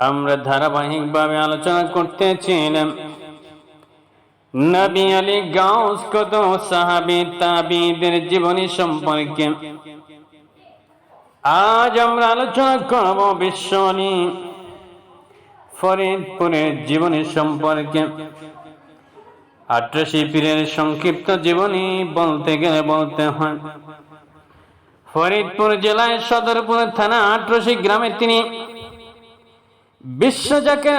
আমরা ধারাবাহিকভাবে আলোচনা করতেছিলাম। নবী আলী গাউস কত সাহাবি তাবিদের জীবনী সম্পর্কে। আজ আমরা আলোচনা করব বিশ্ব আলী ফরিদপুরের জীবনী সম্পর্কে। আট্রাশি পীরের সংক্ষিপ্ত জীবনী বলতে গেলে বলতে হয়, ফরিদপুর জেলায় সদরপুর থানা আট্রসি গ্রামে তিনি বিশ্বজাকের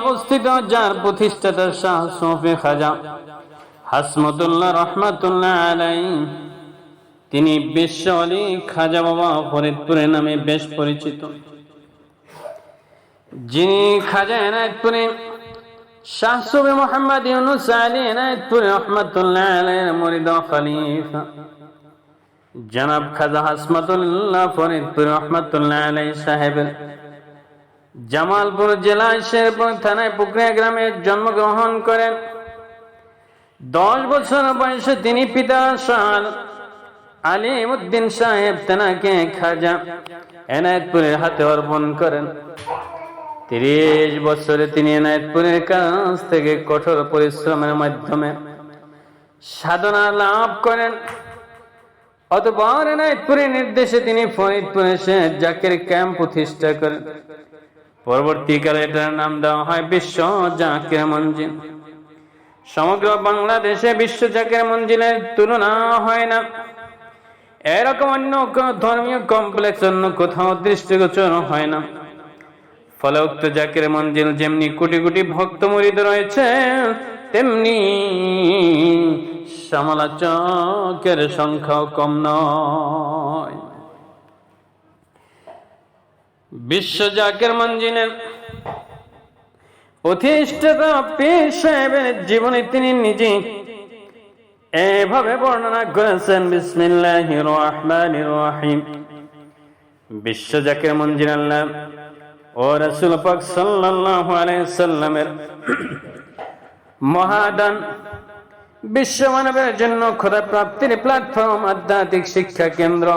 অবস্থিত, যার প্রতিষ্ঠাতা শাহ সফি খাজা হাসমতুল্লাহ রহমাতুল্লাহ আলাই তিনি বিশ্ব আলী খাজা বাবা ফরিদপুরের নামে বেশ পরিচিত। যিনি খাজা এনায়তপুরে, শাহ সুবি মোহাম্মদ ইউনুস আলী এনায়তপুরে রহমাতুল্লাহ আলাইয়ের মরিদ খলিফা। জনাব খাজা হাসমতুল্লাহ ফরিদপুর রহমতুল্লাহ আলাই সাহেবের জামালপুর জেলায় শেরপুর থানায় পুকুরিয়া গ্রামে জন্মগ্রহণ করেন। দশ বছর বয়সে তিনি পিতা সাল আলিমুদ্দিন সাহেব তেনাকে খাজা এনায়তপুরের হাতে অর্পণ করেন। তিরিশ বছরে তিনি এনায়তপুরের কাছ থেকে কঠোর পরিশ্রমের মাধ্যমে সাধনা লাভ করেন। অতপর এনায়তপুরের নির্দেশে তিনি ফরিদপুরে এসে জাকের ক্যাম্প প্রতিষ্ঠা করেন। পরবর্তীকালে এটার নাম দেওয়া হয় বিশ্ব জাকের মঞ্জিল। সমগ্র বাংলাদেশে বিশ্ব জাকের মঞ্জিলের তুলনা হয় না। এরকম অন্য কোন ধর্মীয় কমপ্লেক্স, অন্য কোথাও দৃষ্টিগোচর হয় না। ফলে উক্ত জাকের মঞ্জিল যেমনি কোটি কোটি ভক্ত মরিদ রয়েছে, তেমনি সমালোচকের সংখ্যাও কম নয়। বিশ্ব জাকের মঞ্জিলের প্রতিষ্ঠাতা পীর সাহেবের জীবনে তিনি নিজে এভাবে বর্ণনা করেছেন বিসমিল্লাহ রহমান রহিম। বিশ্ব জাকের মঞ্জিল আল্লাহ ও রসুল পাক সাল্লাল্লাহু আলাইহি সাল্লামের মহাদান বিশ্ব মানবের জন্য খোদা প্রাপ্তির প্ল্যাটফর্ম, আধ্যাত্মিক শিক্ষা কেন্দ্র।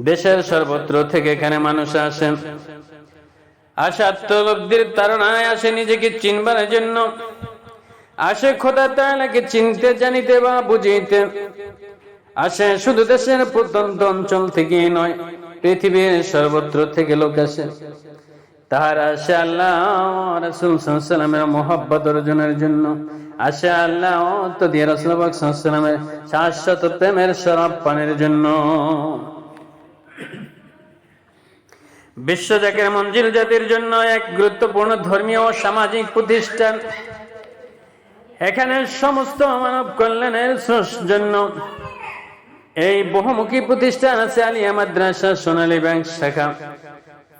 দেশের সর্বত্র থেকে এখানে মানুষ আসেন। তারণায় আসে নিজেকে চিনবার জন্য। আসে খোদা চিনতে, জানিতে বা বুঝিতে। আসে শুধু দেশের প্রত্যন্ত অঞ্চল নয়, পৃথিবীর সর্বত্র থেকে লোক আসে। তাহার আসে আল্লাহ রসুল সাল্লামের মোহাব্বত অর্জনের জন্য। আসে আল্লাহ তো দিয়ে রসুল শাশ্বত প্রেমের শরাব পানের জন্য। বিশ্ব জাকের মঞ্জিল জাতির জন্য এক গুরুত্বপূর্ণ ধর্মীয় ও সামাজিক প্রতিষ্ঠান। এখানে সমস্ত মানব কল্যাণের জন্য এই বহুমুখী প্রতিষ্ঠান আছে আলিয়া মাদ্রাসা, সোনালী ব্যাংক শাখা,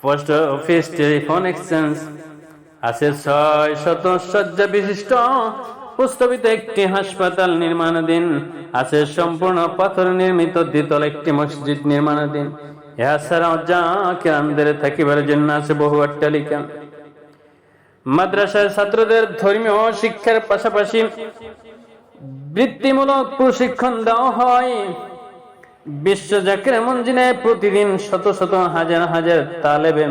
পোস্ট অফিস, টেলিফোন এক্সচেঞ্জ আছে ছয় শত শয্যা বিশিষ্ট, প্রস্তাবিত একটি হাসপাতাল নির্মাণাধীন আছে, সম্পূর্ণ পাথর নির্মিত, দ্বিতল একটি মসজিদ নির্মাণাধীন। যা আছে বহু অট্টালিকা। মাদ্রাসায় ছাত্রদের ধর্মীয় শিক্ষার পাশাপাশি বৃত্তিমূলক প্রশিক্ষণ হয়। মঞ্জিনে প্রতিদিন শত শত হাজার হাজার তালেবে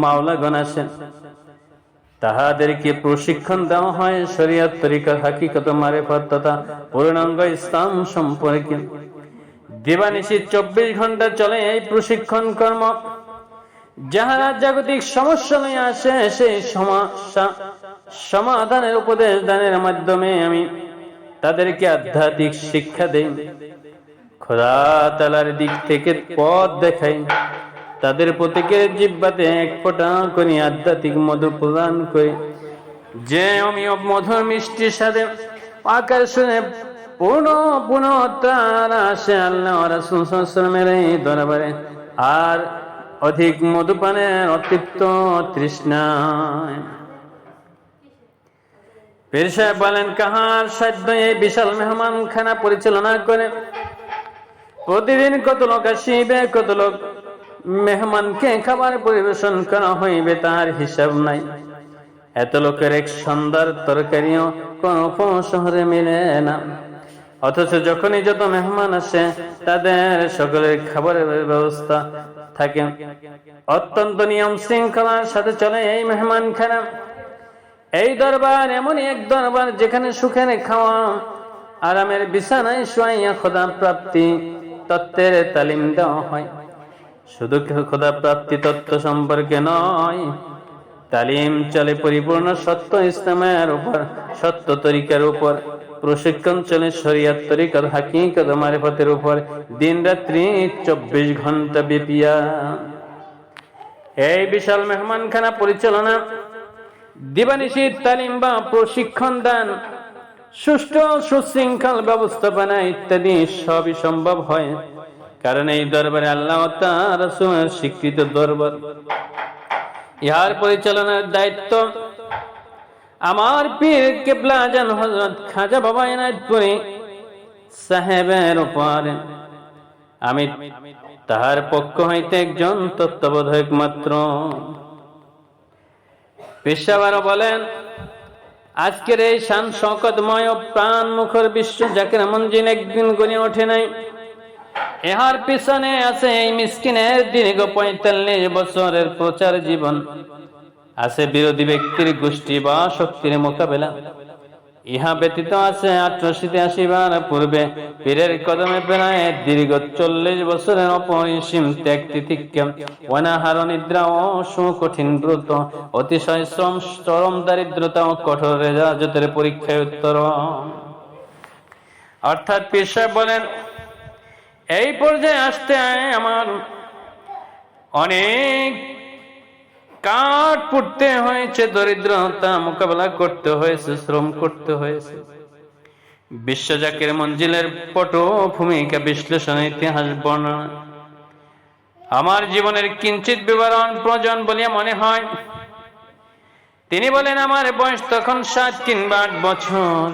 মাওলাগণ আসেন তাহাদেরকে প্রশিক্ষণ দেওয়া হয় শরিয়ত তরিকা হাকিকত মারেফত তথা পূর্ণাঙ্গ ইসলাম সম্পর্কে। দিবানিশি চব্বিশ ঘণ্টা চলে এই প্রশিক্ষণ কর্ম। যাহারা জাগতিক সমস্যা নিয়ে আসে সেই সমস্যা সমাধানের উপদেশ দানের মাধ্যমে আমি তাদেরকে আধ্যাত্মিক শিক্ষা দেই। খোদা তালার দিক থেকে পথ দেখাই। তাদের প্রত্যেকের জিব্বাতে এক ফোঁটা করে আধ্যাত্মিক মধু প্রদান করে। যে আমি মধুর মিষ্টির সাথে আকার পূর্ণ পূর্ণ তার আসে আল্লাহ দরবারে। আর অধিক মধুপানের অতৃপ্ত পীর সাহেব বলেন, কাহার সাধ্য এই বিশাল মেহমান খানা পরিচালনা করে? প্রতিদিন কত লোক আসিবে, কত লোক মেহমানকে খাবার পরিবেশন করা হইবে তার হিসাব নাই। এত লোকের এক সন্ধ্যার তরকারিও কোন শহরে মিলে না। অথচ যখনই যত মেহমান আসে, তাদের সকলের খাবারের ব্যবস্থা থাকে। অত্যন্ত নিয়ম শৃঙ্খলার সাথে চলে এই মেহমান খানা এই দরবার এমনই এক দরবার যেখানে সুখের খাওয়া, আরামের বিছানায় শোয়াইয়া খোদা প্রাপ্তি তত্ত্বের তালিম দেওয়া হয়। শুধু খোদা প্রাপ্তি তত্ত্ব সম্পর্কে নয়, তালিম চলে পরিপূর্ণ সত্য ইসলামের উপর, সত্য তরিকার উপর। প্রশিক্ষণ চলে শরিয়াত তরিকার, হাকিকত মারিফতের উপর। দিন রাত্রি চব্বিশ ঘণ্টা বেপিয়া। এই বিশাল মেহমানখানা পরিচালনা, দিবানিশি তালিম বা প্রশিক্ষণ দান, সুষ্ঠু সুশৃঙ্খল ব্যবস্থাপনা ইত্যাদি সবই সম্ভব হয়। কারণ এই দরবারে আল্লাহ তার স্বীকৃত দরবার। ইহার পরিচালনার দায়িত্ব আমার পীর কেবলা জান হজরত খাজা বাবা এনায়তপুরি সাহেবের উপর। আমি তাহার পক্ষ হইতে একজন তত্ত্বাবধায়ক মাত্র। পেশাবার বলেন, আজকের এই শান শকতময় প্রাণ মুখর বিশ্ব জাকের মঞ্জিন একদিন গড়ে ওঠে নাই। ইহার পিছনে আছে এই মিসকিনের দীর্ঘ পঁয়তাল্লিশ বছরের প্রচার জীবন। আছে বিরোধী ব্যক্তির গোষ্ঠী বা শক্তির মোকাবেলা। ইহা ব্যতীত আছে আঠারোশীতে আসিবার পূর্বে পীরের কদমে প্রায় দীর্ঘ চল্লিশ বছরের অপরিসীম ত্যাগ তিতিক্ষা। অনাহার, নিদ্রা ও সুকঠিন ব্রত অতিশয় শ্রম, চরম দারিদ্রতা ও কঠোর রেজাজতের পরীক্ষায় উত্তর। অর্থাৎ সাহেব বলেন, এই পর্যায়ে আসতে আমার অনেক কাঠ পুড়তে হয়েছে দরিদ্রতা, মোকাবেলা করতে হয়েছে, শ্রম করতে হয়েছে। বিশ্বজাকের মঞ্জিলের পট ভূমিকা বিশ্লেষণ ইতিহাস বর্ণনা। আমার জীবনের কিঞ্চিত বিবরণ প্রয়োজন বলিয়া মনে হয়। তিনি বলেন, আমার বয়স তখন সাত কিংবা আট বছর।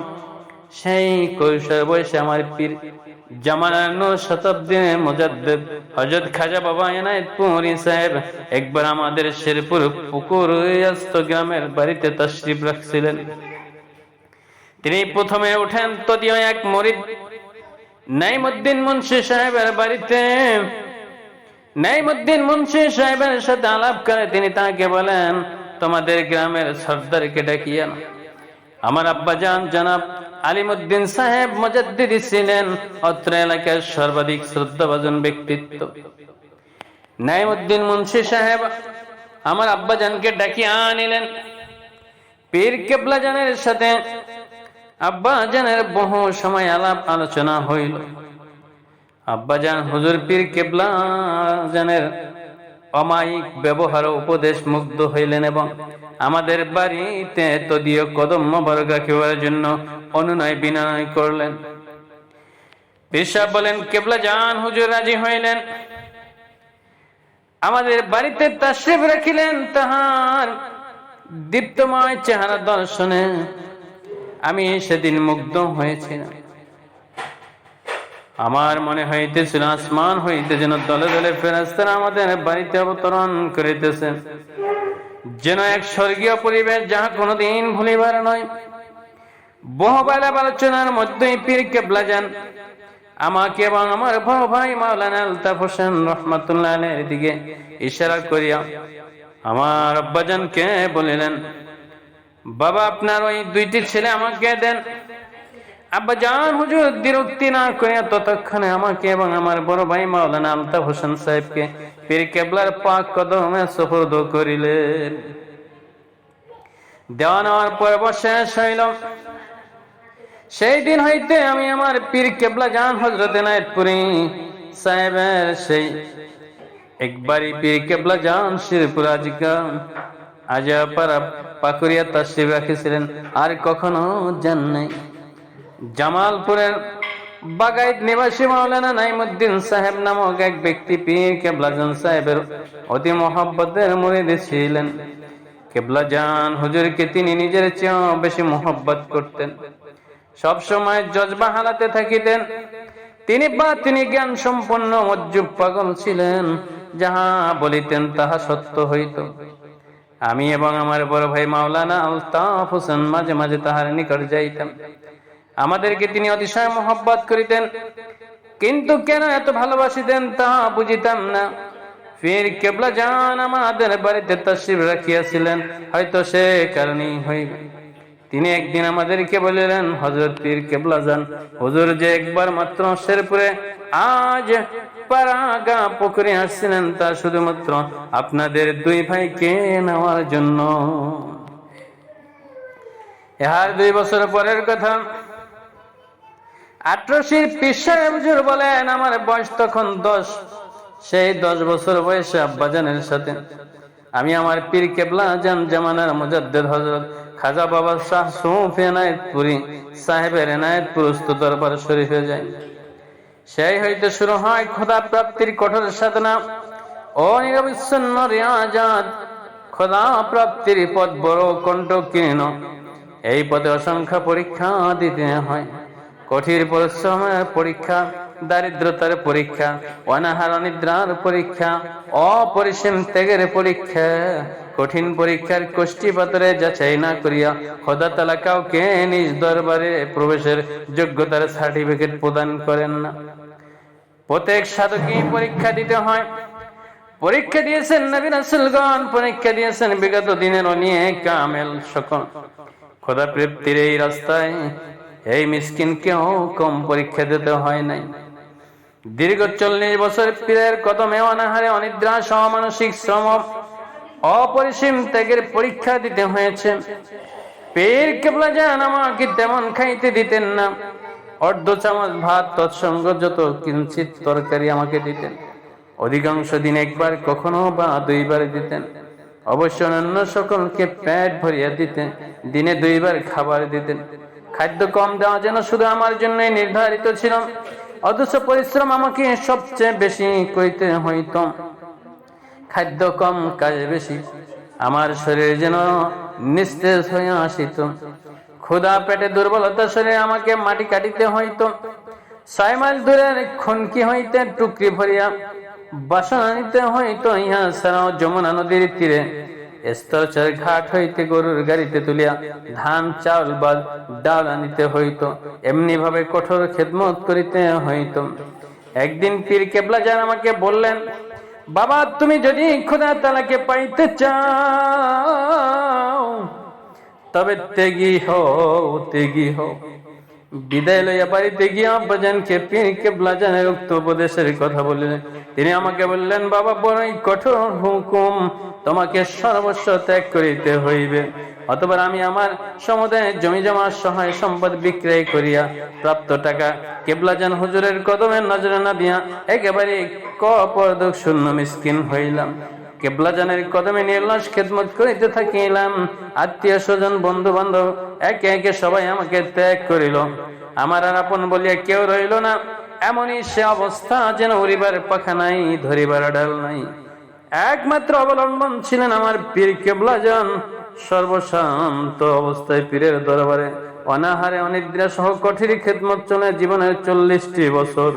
সেই কৈশোর বয়সে আমার পীর তিনি প্রথমে উঠেন, তদীয় এক মরিদ নাইমুদ্দিন মুন্সি সাহেবের বাড়িতে। নাইমুদ্দিন মুন্সি সাহেবের সাথে আলাপ করে তিনি তাকে বলেন, তোমাদের গ্রামের সর্দারকে ডাকিয়া, আমার আব্বা জান জানাব আলিমুদ্দিন সাহেব মজাদ্দিদি ছিলেন, অত্র এলাকার সর্বাধিক শ্রদ্ধাভাজন ব্যক্তিত্ব। নাইমুদ্দিন মুন্সি সাহেব আমার আব্বা জানকে ডাকিয়ে আনিলেন। পীর কেবলা জানের সাথে আব্বা জানের বহু সময় আলাপ আলোচনা হইল। আব্বা জান হুজুর পীর কেবলা জানের অমায়িক ব্যবহার উপদেশ মুগ্ধ হইলেন এবং আমাদের বাড়িতে তদীয় কদম মোবারক রাখিবার জন্য অনুনয় বিনয় করলেন। বলেন, কেবলা জান হুজুর রাজি হইলেন। আমাদের বাড়িতে তাশরিফ রাখিলেন তাহার দীপ্তময় চেহারা দর্শনে। আমি সেদিন মুগ্ধ হয়েছিলাম। আমার মনে হইতেছিল, আসমান হইতে যেন দলে দলে ফেরাস্তারা আমাদের বাড়িতে অবতরণ করিতেছে। যেন এক স্বর্গীয় পরিবেশ যাহা কোনোদিন ভুলিবার নয়। বহুবার আলোচনার মধ্যেই পীর কেবলা যান। আমাকে এবং আমার বড় ভাই মাওলানা আলতাফ হোসেন রহমাতুল্লাহ দিকে ইশারা করিয়া আমার আব্বাজানকে বলিলেন, বাবা, আপনার ওই দুইটি ছেলে আমাকে দেন। আব্বা জান, হুজুর, বিরক্তি না করিয়া ততক্ষণে আমাকে এবং আমার বড় ভাই মাওলানা আলতাফ হোসেন সাহেবকে পীর কেবলার পাক কদমে সফরদ করিলেন। দেওয়া নেওয়ার পর শেষ হইল। সেই দিন হইতে আমি আমার পীর কেবলা জান হজরত নায়তপুরি সাহেবের সেই একবারই পীর কেবলা জান শিরপুর আজিকা আজ পারা পাকুরিয়া তাশরিফ রাখিছিলেন। আর কখনো যান নাই। জামালপুরের বাগাইত নিবাসী মাওলানা নাইমুদ্দিন সাহেব নামক এক ব্যক্তি পীর কেবলাজান সাহেবের অতি মহব্বতের মুরিদ ছিলেন। কেবলাজান হুজুরকে তিনি নিজের চেয়েও বেশি মহব্বত করতেন। সব সময় জজবা হালাতে থাকিতেন। তিনি বা তিনি জ্ঞান সম্পন্ন, মজ্জুব পাগল ছিলেন, যাহা বলিতেন তাহা সত্য হইত। আমি এবং আমার বড় ভাই মাওলানা আলতাফ হোসেন মাঝে মাঝে তাহার নিকট যাইতাম। আমাদেরকে তিনি অতিশয় মোহব্বত করিতেন। কিন্তু কেন এত ভালোবাসিতেন তা বুঝিতাম না। ফির কেবলা জান আমাদের বাড়িতে তশরিফ রাখিয়াছিলেন। হয়তো সে কারণেই হইবে তিনি একদিন আমাদেরকে বলিলেন হজরত পীর কেবলা যান হজুর যে একবার মাত্র শেরপুরে আজ পারাগা পুকুরে আসছিলেন তা শুধুমাত্র আপনাদের দুই ভাইকে নেওয়ার জন্য। ইহার দুই বছর পরের কথা। আঠারোশির পিসায় হুজুর বলেন, আমার বয়স তখন দশ। সেই দশ বছর বয়সে আব্বাজানের সাথে। আমি আমার পীর কেবলা জান জামানার মুজাদ্দেদ হজরত খাজা বাবা শাহ সৌফ এনায়তপুরি সাহেবের এনায়তপুর উস্ত দরবার শরীফে যায় সেই হইতে শুরু হয় খোদা প্রাপ্তির কঠোর সাধনা। ও নিরবিচ্ছিন্ন রিয়াজাত, খোদা প্রাপ্তির পথ বড় কণ্ঠকীর্ণ। এই পথে অসংখ্য পরীক্ষা দিতে হয়। কঠিন পরিশ্রমের পরীক্ষা, দারিদ্রতার পরীক্ষা, অনাহার নিদ্রার পরীক্ষা, অপরিসীম ত্যাগের পরীক্ষা। কঠিন পরীক্ষার কোষ্ঠী পাতরে যাচাই না করিয়া খোদা তালা কাউকে নিজ দরবারে প্রবেশের যোগ্যতার সার্টিফিকেট প্রদান করেন না। প্রত্যেক সাধকই পরীক্ষা দিতে হয়। পরীক্ষা দিয়েছেন নবী রাসূলগণ, পরীক্ষা দিয়েছেন বিগত দিনের অনেক কামেল সকল খোদা প্রাপ্তির এই রাস্তায় এই মিসকিনকেও কম পরীক্ষা দিতে হয় নাই। দীর্ঘ চল্লিশ বছর পীরের কদমে অনাহারে অনিদ্রা, সমানসিক শ্রম, অপরিসীম ত্যাগের পরীক্ষা দিতে হয়েছে। পীর কেবলা যান আমাকে তেমন খাইতে দিতেন না। অর্ধ চামচ ভাত তৎসঙ্গ যত কিঞ্চিত তরকারি আমাকে দিতেন। অধিকাংশ দিন একবার কখনো বা দুইবার দিতেন। অবশ্য অন্যান্য সকলকে পেট ভরিয়া দিতেন, দিনে দুইবার খাবার দিতেন। খাদ্য কম দেওয়া যেন শুধু আমার জন্য নির্ধারিত ছিল, অথচ পরিশ্রম আমাকে সবচেয়ে বেশি করিতে হইত। খাদ্য কম কাজ বেশি, আমার শরীর যেন নিস্তেজ হয়ে আসিত। ক্ষুধা পেটে দুর্বলতা শরীরে আমাকে মাটি কাটিতে হইত। ছয় মাইল দূরের খুনকি হইতে টুকরি ভরিয়া বাসন নিতে হইতো, ইহা ছাড়াও যমুনা নদীর তীরে। স্তরচর ঘাট হইতে গরুর গাড়িতে তুলিয়া ধান চাল বা ডাল আনিতে হইত। এমনি ভাবে কঠোর খেদমত করিতে হইত। একদিন পীর কেবলা যান আমাকে বললেন, বাবা, তুমি যদি খোদা তালাকে পাইতে চাও, তবে তেগি হও তেগি হও। বিদায় লইয়া জানের উক্ত উপদেশের কথা তিনি আমাকে বললেন, বাবা, বড়ই কঠোর হুকুম। তোমাকে সর্বস্ব ত্যাগ করিতে হইবে। অথবা আমি আমার সমুদায় জমি জমা সহায় সম্পদ বিক্রয় করিয়া প্রাপ্ত টাকা কেবলাজান হুজুরের কদমের নজরে না দিয়া একেবারে কপরদক শূন্য মিসকিন হইলাম। কেবলাজানের কদমে নির্লাস খেদমত করিতে থাকিলাম। আত্মীয় স্বজন বন্ধু বান্ধব একে একে সবাই আমাকে ত্যাগ করিল। আমার আর আপন বলিয়া কেউ রইল না। এমনই সে অবস্থা যেন উড়িবার পাখা নাই, ধরিবার ডাল নাই। একমাত্র অবলম্বন ছিলেন আমার পীর কেবলাজান সর্বশান্ত অবস্থায় পীরের দরবারে অনাহারে অনিদ্রা সহ কঠিন খেদমত চলে জীবনের চল্লিশটি বছর।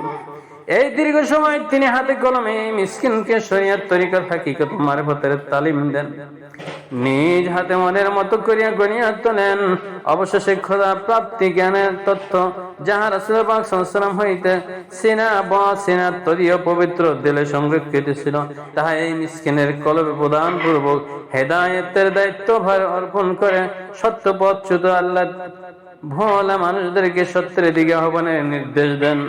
এই দীর্ঘ সময় তিনি হাতে কলমে মিসকিনকে শরিয়াত তরিকার হাকিকত মারফতের তালিম দেন। নিজ হাতে মনের মতো করিয়া গনিয়া তোলেন অবশেষে খোদা প্রাপ্তি জ্ঞানের তথ্য যাহা রাসূলুল্লাহ সাল্লাল্লাহু হইতে সিনা বা সিনা তদীয় পবিত্র দিলে সংরক্ষিত ছিল, তাহা এই মিসকিনের কলবে প্রদান পূর্বক হেদায়তের দায়িত্ব ভার অর্পণ করে সত্য পথচ্যুত আল্লাহ ভোলা মানুষদেরকে সত্যের দিকে আহ্বানের নির্দেশ দেন।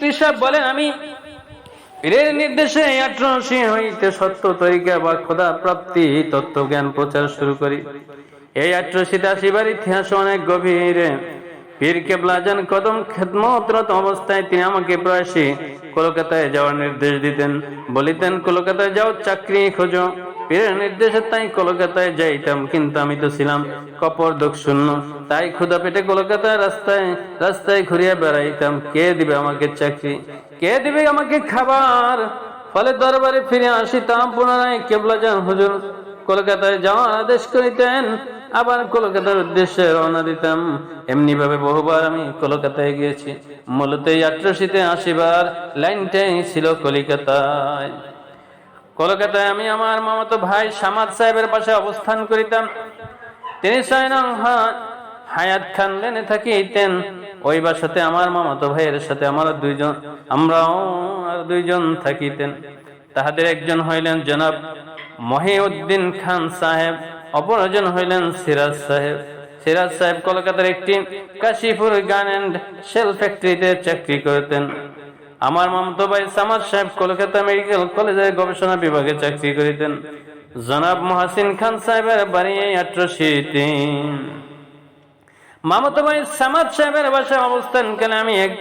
পিসাব বলেন আমি পীরের নির্দেশে আঠারোশি হইতে সত্য তরিকা বা খোদা প্রাপ্তি তত্ত্ব জ্ঞান প্রচার শুরু করি। এই আঠারোশিতে আসিবার ইতিহাস অনেক গভীরে। পীর কেবলাজান কদম খেদমতরত অবস্থায় তিনি আমাকে প্রয়াসী কলকাতায় যাওয়ার নির্দেশ দিতেন। বলিতেন, কলকাতায় যাও, চাকরি খোঁজো। পীরের নির্দেশে তাই কলকাতায় যাইতাম, কিন্তু আমি তো ছিলাম কপর দোষ শূন্য। তাই ক্ষুদা পেটে কলকাতায় রাস্তায় রাস্তায় ঘুরিয়া বেড়াইতাম। কে দিবে আমাকে চাকরি? কে দিবে আমাকে খাবার? ফলে দরবারে ফিরে আসিতাম, পুনরায় কেবলা যান হুজুর। কলকাতায় যাওয়ার আদেশ করিতেন, আবার কলকাতার উদ্দেশ্যে রওনা দিতাম। এমনি ভাবে বহুবার আমি কলকাতায় গিয়েছি। মূলত এই আসিবার লাইনটাই ছিল কলিকাতায়। কলকাতায় আমি আমার মামাতো ভাই সামাদ সাহেবের পাশে অবস্থান করিতাম। তিনি হায়াত খান লেনে থাকিতেন ওই বাসাতে আমার মামাতো ভাইয়ের সাথে আমার দুইজন, আমরাও আর দুইজন থাকিতেন। তাহাদের একজন হইলেন জনাব মহিউদ্দিন খান সাহেব, অপরজন হইলেন সিরাজ সাহেব। সিরাজ সাহেব কলকাতার একটি কাশীপুর গান অ্যান্ড সেল ফ্যাক্টরিতে চাকরি করতেন। আমার মামতো ভাই সামাদ সাহেব কলকাতা মেডিকেল কলেজের গবেষণা বিভাগে চাকরি করিতেন। জনাব মহাসিন খান সাহেবের বাড়ি আঠারোশিতে মামতো ভাই সামাদ সাহেবের বাসায় অবস্থান কেন আমি এক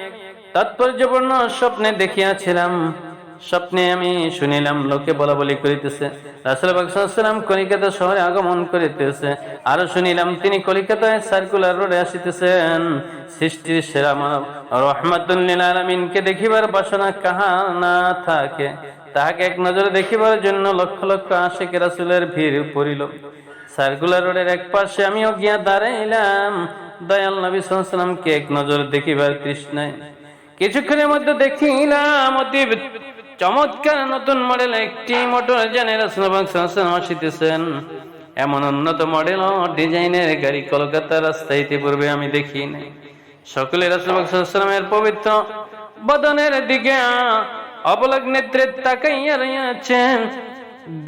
তাৎপর্যপূর্ণ স্বপ্নে দেখিয়াছিলাম। স্বপ্নে আমি শুনিলাম, লোকে বলা বলি করিতেছে। রাসুল কলিকাতা শহরে আগমন করিতেছে। আরও শুনিলাম, তিনি কলিকাতায় সার্কুলার রোডে আসিতেছেন। সৃষ্টির সেরা মানব রহমাতুল্লিল আলমিনকে দেখিবার বাসনা কাহা না থাকে? তাহাকে এক নজরে দেখিবার জন্য লক্ষ লক্ষ আশেখ রাসুলের ভিড় পড়িল। সার্কুলার রোডের এক পাশে আমিও গিয়া দাঁড়াইলাম। দয়াল নবী সাল্লামকে এক নজর দেখিবার তৃষ্ণায়। কিছুক্ষণের মধ্যে দেখিলাম অতি চমৎকার নতুন মডেল একটি মোটর যানে রাসুলাম আসিতেছেন। এমন উন্নত মডেল ও ডিজাইনের গাড়ি কলকাতার রাস্তায় ইতিপূর্বে আমি দেখি নাই। সকলে রাসুলামের পবিত্র বদনের দিকে অবলক নেত্রে তাকাইয়া রইয়াছেন।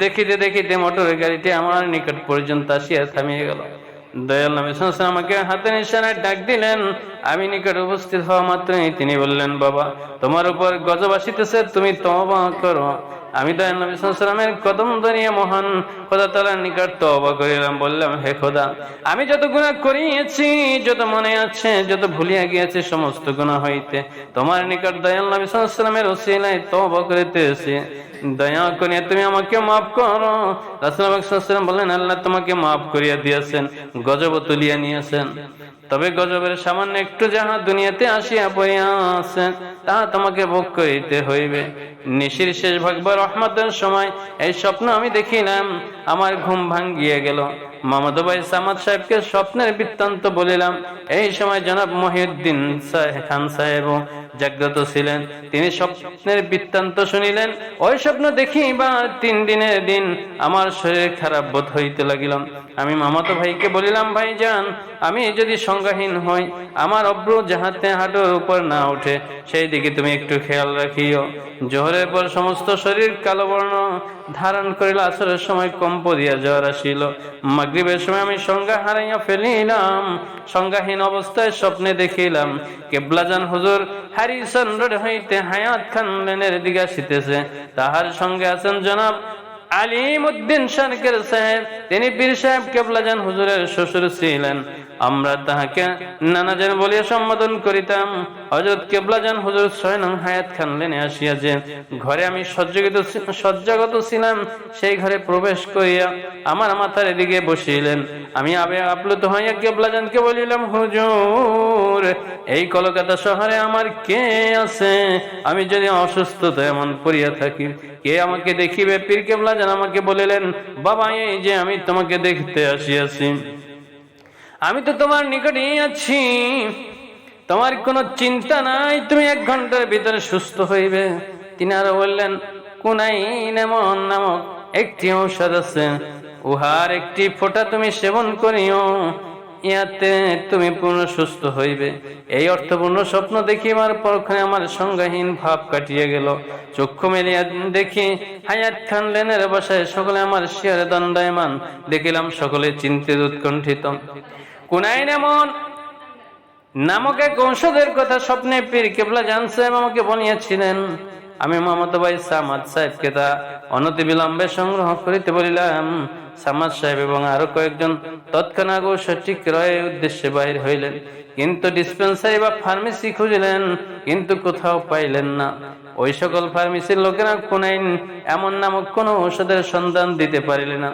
দেখিতে দেখিতে মোটর গাড়িটি আমার নিকট পর্যন্ত আসিয়া থামিয়ে গেল। দয়াল নবী সাল্লাল্লাহু আমাকে হাতে নিশানায় ডাক দিলেন। আমি নিকট উপস্থিত হওয়া মাত্রই তিনি বললেন, বাবা, তোমার উপর গজব আসিতেছে, তুমি তওবা করো। আমি দয়াল নবী সাল্লামের কদম ধরিয়া মহান খোদা তালার নিকট তওবা করিলাম, বললাম, হে খোদা, আমি যত গুনাহ করিয়েছি, যত মনে আছে, যত ভুলিয়া গিয়েছে, সমস্ত গুনাহ হইতে তোমার নিকট দয়াল নবী সাল্লামের ওসিলায় তওবা করিতেছি। দয়া করিয়া তুমি আমাকে মাফ করো। রাসুল বললেন, আল্লাহ তোমাকে মাফ করিয়া দিয়েছেন, গজব তুলিয়া নিয়েছেন। তবে গজবের সামান্য একটু যাহা দুনিয়াতে আসিয়া পড়িয়াছে তাহা তোমাকে ভোগ করিতে হইবে। নিশির শেষ ভাগবার রহমতের সময় এই স্বপ্ন আমি দেখিলাম, আমার ঘুম ভাঙ্গিয়ে গেল। সামাদ সাহেবকে স্বপ্নের বৃত্তান্ত বলিলাম, এই সময় জনাব মহিউদ্দিন খান সাহেব জাগ্রত ছিলেন। তিনি স্বপ্নের বৃত্তান্ত শুনিলেন, ওই স্বপ্ন দেখি বা তিন দিনের দিন আমার শরীর খারাপ বোধ হইতে লাগিলাম আমি মামাতো ভাইকে বলিলাম ভাই যান আমি যদি সংজ্ঞাহীন হই আমার অব্র যাহাতে হাঁটুর উপর না ওঠে সেই দিকে তুমি একটু খেয়াল রাখিও। জোহরের পর সমস্ত শরীর কালো বর্ণ ধারণ করিল, আসরের সময় কম্প দিয়া জ্বর আসিল। মাগরিবের সময় আমি সংজ্ঞা হারাইয়া ফেলিলাম। সংজ্ঞাহীন অবস্থায় স্বপ্নে দেখিলাম কেবলাজান হুজুর হারিসন রোড হইতে হায়াত খান লেনের দিকে আসিতেছে। তাহার সঙ্গে আছেন জনাব আলিম উদ্দিন সরকার সাহেব, তিনি পীর সাহেব কেবলাজান হুজুরের শ্বশুর ছিলেন। আমরা তাহাকে নানাজান বলিয়া সম্বোধন করিতাম। হজরত কেবলাজান হুজুর ছয় নং হায়াত খান লেনে আসিয়াছে ঘরে আমি সজ্জাগত সজ্জাগত ছিলাম, সেই ঘরে প্রবেশ করিয়া আমার মাথার এদিকে বসিলেন। আমি আবে আপ্লুত হইয়া কেবলাজানকে বলিলাম, হুজুর এই কলকাতা শহরে আমার কে আছে? আমি যদি অসুস্থ এমন পড়িয়া থাকি। কে আমাকে দেখিবে? পীর কেবলাজান আমাকে বলিলেন, বাবা, এই যে আমি তোমাকে দেখতে আসিয়াছি। আমি তো তোমার নিকটেই আছি। তোমার কোনো চিন্তা নাই। তুমি এক ঘণ্টার ভিতরে সুস্থ হইবে। তিনি আরও বললেন কুনাইন এমন নামক একটি ঔষধ আছে। উহার একটি ফোঁটা তুমি সেবন করিও। ইয়াতে তুমি পূর্ণ সুস্থ হইবে। এই অর্থপূর্ণ স্বপ্ন দেখিবার পরক্ষণে আমার সংজ্ঞাহীন ভাব কাটিয়ে গেল। চক্ষু মেলিয়া দেখি হায়াত খান লেনের বাসায় সকলে আমার শিয়ারে দণ্ডায়মান। দেখিলাম সকলে চিন্তিত উৎকণ্ঠিত। কুনাইন এমন নামক এক কথা স্বপ্নে পীর কেবলা জান সাহেব আমাকে বলিয়াছিলেন আমি মোহাম্মদ ভাই সামাদ সাহেবকে তা অনতি বিলম্বে সংগ্রহ করিতে বলিলাম। সামাদ সাহেব এবং আরও কয়েকজন তৎক্ষণাৎ ও সঠিক ক্রয়ের উদ্দেশ্যে বাহির হইলেন। কিন্তু ডিসপেন্সারি বা ফার্মেসি খুঁজলেন, কিন্তু কোথাও পাইলেন না। ওই সকল ফার্মেসির লোকেরা কোনাইন এমন নামক কোনো ঔষধের সন্ধান দিতে পারিল না।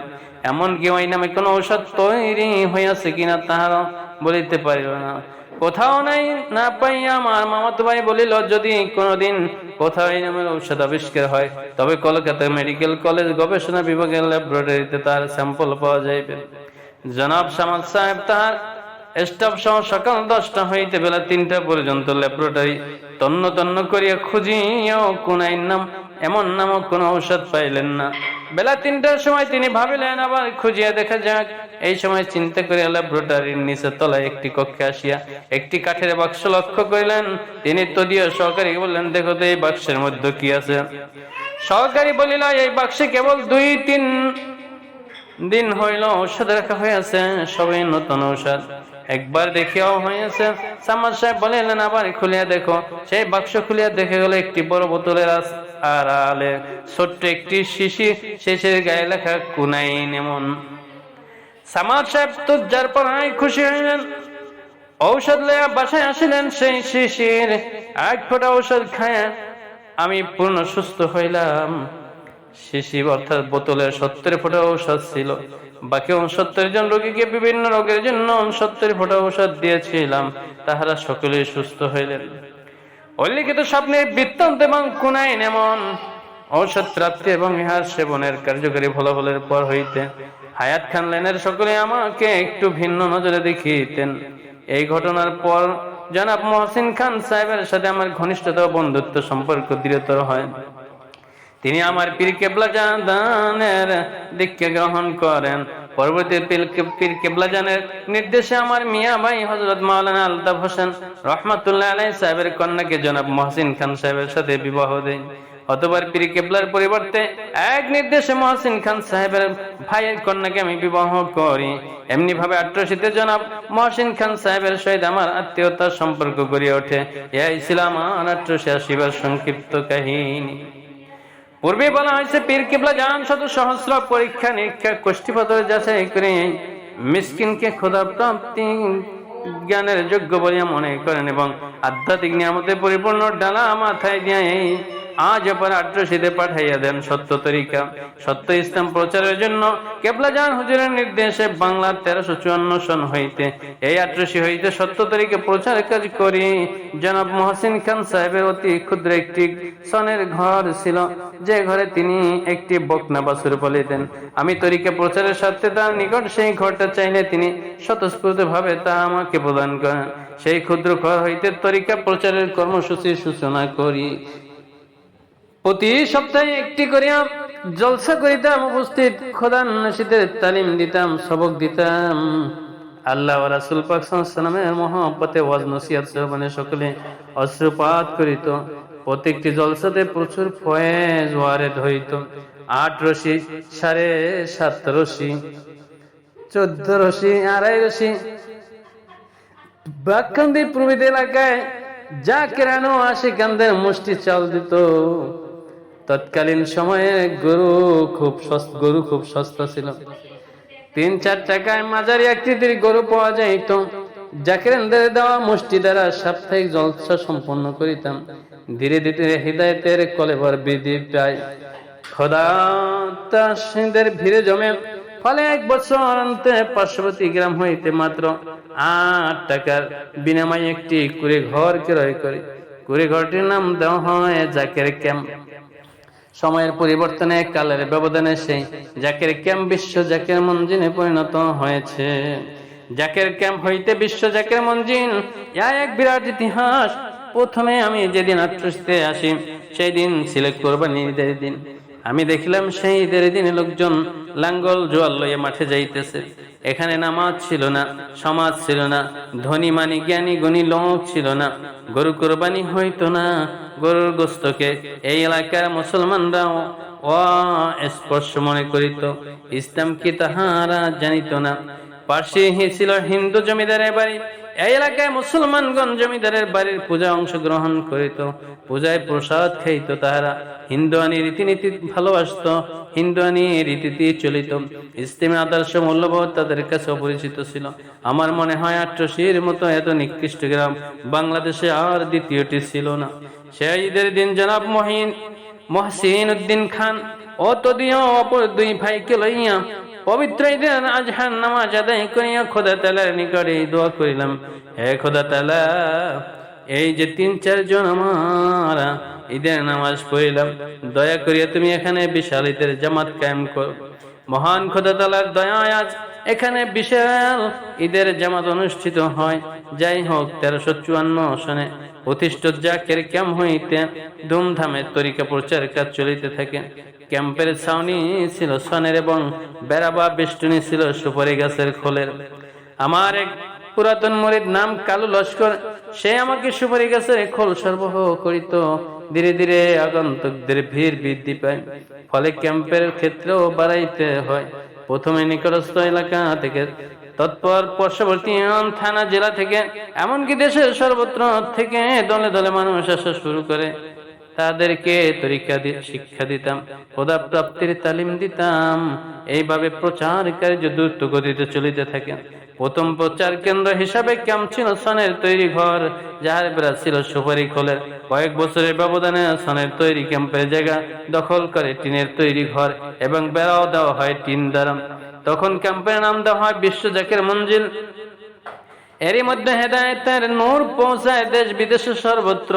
এমনকি ওই নামে কোনো ঔষধ তৈরি হইয়াছে কিনা তাহারা বলিতে পারিল না। কোথাও নাই, না পাইয়া আমার মামাতো ভাই বলিল, যদি কোনোদিন কোথাও এই নামের ঔষধ আবিষ্কার হয়, তবে কলকাতা মেডিকেল কলেজ গবেষণা বিভাগের ল্যাবরেটরিতে তার স্যাম্পল পাওয়া যাইবে। জনাব সামাদ সাহেব তাহার স্টাফ সহ সকাল দশটা হইতে বেলা তিনটা পর্যন্ত ল্যাবরেটরি তন্ন তন্ন করিয়া খুঁজিয়াও কোন নাম এমন নামক কোন ঔষধ পাইলেন না। বেলা তিনটার সময় তিনি ভাবিলেন, আবার খুঁজিয়া দেখা যাক। এই সময় চিন্তা করিয়া ল্যাবরেটরির নিচে তলায় একটি কক্ষে আসিয়া একটি কাঠের বাক্স লক্ষ্য করিলেন। তিনি তদীয় সহকারী বললেন, দেখো তো, এই বাক্সের মধ্যে কি আছে? সহকারী বলিল, এই বাক্সে কেবল দুই, তিন দিন হইল ঔষধ রাখা হয়েছে সবই নতুন ঔষধ। একবার দেখিয়াও হয়েছে সামাদ সাহেব বলিলেন, আবার খুলিয়া দেখো। সেই বাক্স খুলিয়া দেখে গেল, একটি বড় বোতলের আস- আড়ালে ছোট্ট একটি শিশি শেষের গায়ে লেখা কুনাইন এমন সামাদ সাহেব তো যার পর খুশি হইলেন। ঔষধ লইয়া বাসায় আসিলেন সেই শিশির। এক ফোঁটা ঔষধ খায় আমি পূর্ণ সুস্থ হইলাম। শিশি অর্থাৎ বোতলের সত্তর ফোঁটা ঔষধ ছিল। বাকি উনসত্তর জন রোগীকে বিভিন্ন রোগের জন্য উনসত্তর ফোঁটা ঔষধ দিয়েছিলাম। তাহারা সকলেই সুস্থ হইলেন। উল্লিখিত স্বপ্নের বৃত্তান্ত এবং কুনাইন এমন ঔষধ প্রাপ্তি এবং ইহার সেবনের কার্যকরী ফলাফলের পর হইতে হায়াত খান লেনের সকলে আমাকে একটু ভিন্ন নজরে দেখিতেন। এই ঘটনার পর জনাব মহসিন খান সাহেবের সাথে আমার ঘনিষ্ঠতা বন্ধুত্ব সম্পর্ক দৃঢ়তর হয়। তিনি আমার পীর কেবলা জানের দীক্ষা গ্রহণ করেন। পরবর্তী এক নির্দেশে মহসিন খান সাহেবের ভাইয়ের কন্যাকে আমি বিবাহ করি। এমনি ভাবে আঠারোশীতে জনাব মহসিন খান সাহেবের সহিত আমার আত্মীয়তার সম্পর্ক গড়িয়ে ওঠে। এই ছিল আমার আসিবার সংক্ষিপ্ত কাহিনী। পূর্বে বলা হয়েছে, পীর কিবলা জান শত সহস্র পরীক্ষা নিরীক্ষা কোষ্ঠীপত্র যাচাই করে মিসকিনকে খোদা প্রাপ্তি জ্ঞানের যোগ্য বলিয়া মনে করেন এবং আধ্যাত্মিক নিয়ামতে পরিপূর্ণ ডালা মাথায় দিয়ে আজ অপর আট্রসিতে পাঠাইয়া দেন সত্য তরিকা। সত্য ইসলাম প্রচারের জন্য কেবলা জান হুজুরের নির্দেশে বাংলার তেরোশো চুয়ান্ন সন হইতে এই আট্রসি হইতে সত্য তরিকা প্রচার কাজ করি। জনাব মহসিন খান সাহেবের অতি ক্ষুদ্র একটি সনের ঘর ছিল, যে ঘরে তিনি একটি বকনা বাসুর বলিতেন। আমি তরিকা প্রচারের সাথে তার নিকট সেই ঘরটা চাইলে তিনি স্বতঃস্ফূর্ত ভাবে তা আমাকে প্রদান করেন। সেই ক্ষুদ্র ঘর হইতে তরিকা প্রচারের কর্মসূচির সূচনা করি। প্রতি সপ্তাহে একটি করিয়া জলসা করিতাম, উপস্থিত খোদান তালিম দিতাম, সবক দিতাম। আল্লাহ রাসুল পাক সাল্লামের মহাব্বতে ওয়াজ নসিহাত সহবানে সকলে অশ্রুপাত করিত। প্রত্যেকটি জলসাতে প্রচুর ফয়েজ ওয়ারেদ হইত। আট রশি, সাড়ে সাত রশি, চোদ্দ রশি, আড়াই রশি। বাক্কান্দি প্রভৃতি এলাকায় যা কেরানো আসে কান্দের মুষ্টি চাল দিত। তৎকালীন সময়ে গরু খুব গরু খুব সস্তা ছিল। তিন, চার টাকায় মাঝারি আকৃতির গরু পাওয়া যাইত। জাকিরেন্দ্রের দেওয়া মুষ্টি দ্বারা সাপ্তাহিক জলসা সম্পন্ন করিতাম। ধীরে ধীরে হৃদায়তের কলেবর বৃদ্ধি পায়। খোদা তাসীদের ভিড়ে জমে। ফলে এক বছর অন্তে পার্শ্ববর্তী গ্রাম হইতে মাত্র আট টাকার বিনিময়ে একটি কুড়ে ঘর ক্রয় করে। কুড়ে ঘরটির নাম দেওয়া হয় জাকের ক্যাম্প। সময়ের পরিবর্তনে কালের ব্যবধানে সেই জাকের ক্যাম্প বিশ্ব জাকের মঞ্জিনে পরিণত হয়েছে। জাকের ক্যাম্প হইতে বিশ্ব জাকের মঞ্জিন এক বিরাট ইতিহাস। প্রথমে আমি যেদিন আত্মসতে আসি, সেই দিন সিলেক্ট করব ঈদের দিন। আমি দেখলাম সেই ঈদের দিনে লোকজন লাঙ্গল জোয়াল লইয়া মাঠে যাইতেছে। এখানে নামাজ ছিল না, সমাজ ছিল না, ধনী মানি জ্ঞানী গুণী লোক ছিল না, গরু কোরবানি হইতো না, গরুর গোস্তকে এই এলাকার মুসলমানরা স্পর্শ মনে করিত। ইসলাম কি তাহারা জানিত না। পার্শ্বে ছিল হিন্দু জমিদারের বাড়ি এই এলাকায় মুসলমানগণ জমিদারের বাড়ির পূজা অংশগ্রহণ করিত, পূজায় প্রসাদ খাইত তাহারা। হিন্দুয়ানি রীতিনীতি ভালোবাসত, হিন্দুয়ানি রীতিতে চলিত। ইসলামী আদর্শ মূল্যবোধ তাদের কাছে অপরিচিত ছিল। আমার মনে হয় আট্রসির মতো এত নিকৃষ্ট গ্রাম বাংলাদেশে আর দ্বিতীয়টি ছিল না। সেই ঈদের দিন জনাব মহিন মহসিন উদ্দিন খান ও তদীয় অপর দুই ভাইকে লইয়া পবিত্র ঈদের আজহার নামাজ আদায় করিয়া খোদা তালার নিকটে দোয়া করিলাম। হে খোদা তালা, এই যে তিন চারজন আমার ঈদের নামাজ পড়িলাম, দয়া করিয়া তুমি এখানে বিশাল ঈদের জামাত কায়েম কর। মহান খোদা তালার দয়া আজ এখানে বিশাল ঈদের জামাত অনুষ্ঠিত হয়। যাই হোক, তেরোশো চুয়ান্ন সনে প্রতিষ্ঠিত জাকের ক্যাম্প হইতে ধুমধামে তরিকা প্রচার কাজ চলিতে থাকে। ক্যাম্পের ছাউনি ছিল সনের এবং বেড়াবা বেষ্টনী ছিল সুপারি গাছের খোলের। আমার এক পুরাতন মরিদ নাম কালু লস্কর, সে আমাকে সুপারি গাছের খোল সরবরাহ করিত। ধীরে ধীরে আগন্তুকদের ভিড় বৃদ্ধি পায়, ফলে ক্যাম্পের ক্ষেত্রেও বাড়াইতে হয়। প্রথমে নিকটস্থ এলাকা থেকে, তৎপর পার্শ্ববর্তী থানা জেলা থেকে, এমনকি দেশের সর্বত্র থেকে দলে দলে মানুষ আসা শুরু করে। তাদেরকে তরিকা শিক্ষা দিতাম খোদা প্রাপ্তির তালিম দিতাম। এইভাবে প্রচার কার্য দ্রুত গতিতে চলিতে থাকে। প্রথম প্রচার কেন্দ্র হিসাবে ক্যাম্প ছিল সনের তৈরি ঘর যাহার বেড়া ছিল সুপারি খোলের। কয়েক বছরের ব্যবধানে সনের তৈরি ক্যাম্পের জায়গা দখল করে টিনের তৈরি ঘর এবং বেড়াও দেওয়া হয় টিন দ্বারা। তখন ক্যাম্পের নাম দেওয়া হয় বিশ্ব জাকের মঞ্জিল। এরই মধ্যে হেদায়েতের নূর পৌঁছায় দেশ বিদেশে সর্বত্র।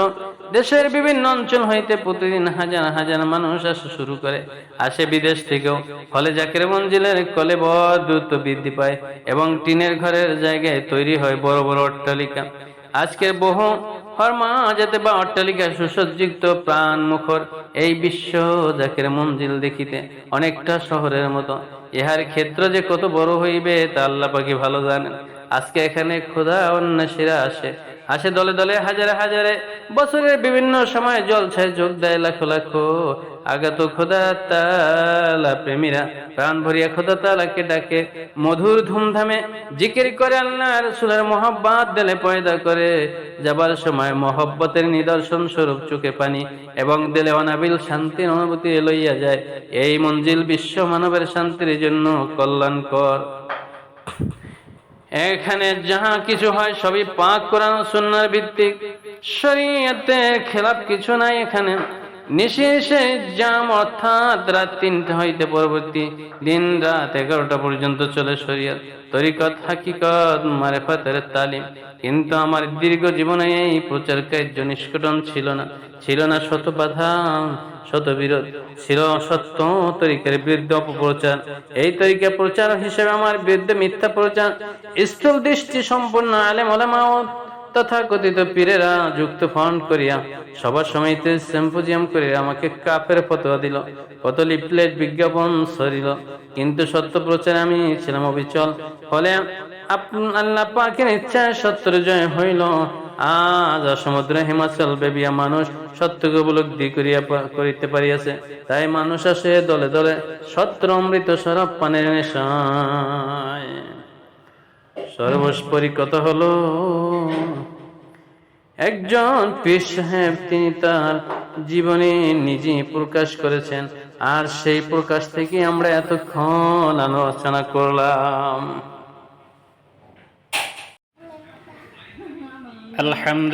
দেশের বিভিন্ন অঞ্চল হইতে প্রতিদিন হাজার হাজার মানুষ আসা শুরু করে। আসে বিদেশ থেকেও। ফলে জাকের মঞ্জিলের কলে দ্রুত বৃদ্ধি পায় এবং টিনের ঘরের জায়গায় তৈরি হয় বড় বড় অট্টালিকা। আজকের বহু যেতে বা অট্টালিকা সুসজ্জিত প্রাণ মুখর এই বিশ্ব জাকের মঞ্জিল দেখিতে অনেকটা শহরের মতো। ইহার ক্ষেত্র যে কত বড় হইবে তা আল্লাহ পাকি ভালো জানেন। আজকে এখানে ক্ষুধা অন্যাসীরা আসে। আসে দলে দলে হাজারে হাজারে। বছরের বিভিন্ন সময় জল জলছায় যোগ দেয় লাখো লাখো আগত খোদা তালা প্রেমীরা। প্রাণ ভরিয়া খোদা তালাকে ডাকে, মধুর ধুমধামে জিকির করে আল্লাহ রসুলের মোহাব্বাত দিলে পয়দা করে। যাবার সময় মহব্বতের নিদর্শন স্বরূপ চোখে পানি এবং দিলে অনাবিল শান্তির অনুভূতি লইয়া যায়। এই মঞ্জিল বিশ্ব মানবের শান্তির জন্য কল্যাণকর। এখানে যাহা কিছু হয় সবই পাক কোরআন সুন্নার ভিত্তিক। শরীয়তের খেলাপ কিছু নাই এখানে। নিশেষে জাম অর্থাৎ রাত তিনটা হইতে পরবর্তী দিন রাত এগারোটা পর্যন্ত চলে শরীয়ত। তরিকত, হাকিকত, মারেফাতের তালিম। কিন্তু আমার দীর্ঘ জীবনে এই প্রচার কার্য নিষ্কটন ছিল না। ছিল না শত শত বিরোধ ছিল সত্য তরিকার বিরুদ্ধে অপপ্রচার। এই তরিকা প্রচার হিসেবে আমার বিরুদ্ধে মিথ্যা প্রচার। স্থূল দৃষ্টি সম্পন্ন আলেম ওলামাও তথা কথিত পীরেরা যুক্ত ফন্ড করিয়া সবার সময়তে সিম্পোজিয়াম করে আমাকে কাপের ফতোয়া দিল। কত লিফলেট বিজ্ঞাপন সরিল কিন্তু সত্য প্রচারে আমি ছিলাম অবিচল। ফলে আল্লাহ পাকের ইচ্ছায় সত্যের জয় হইল। আজ সমুদ্র হিমাচল বেবিয়া মানুষ সত্যকে উপলব্ধি করিয়া করিতে পারিয়াছে। তাই মানুষ আসে দলে দলে সত্য অমৃত সরব পানের নেশায়। কত হলো? একজন পীর সাহেব, তিনি তার জীবনে নিজে প্রকাশ করেছেন। আর সেই প্রকাশ থেকে আমরা এতক্ষণ আলোচনা করলাম। আলহামদুলিল্লাহ।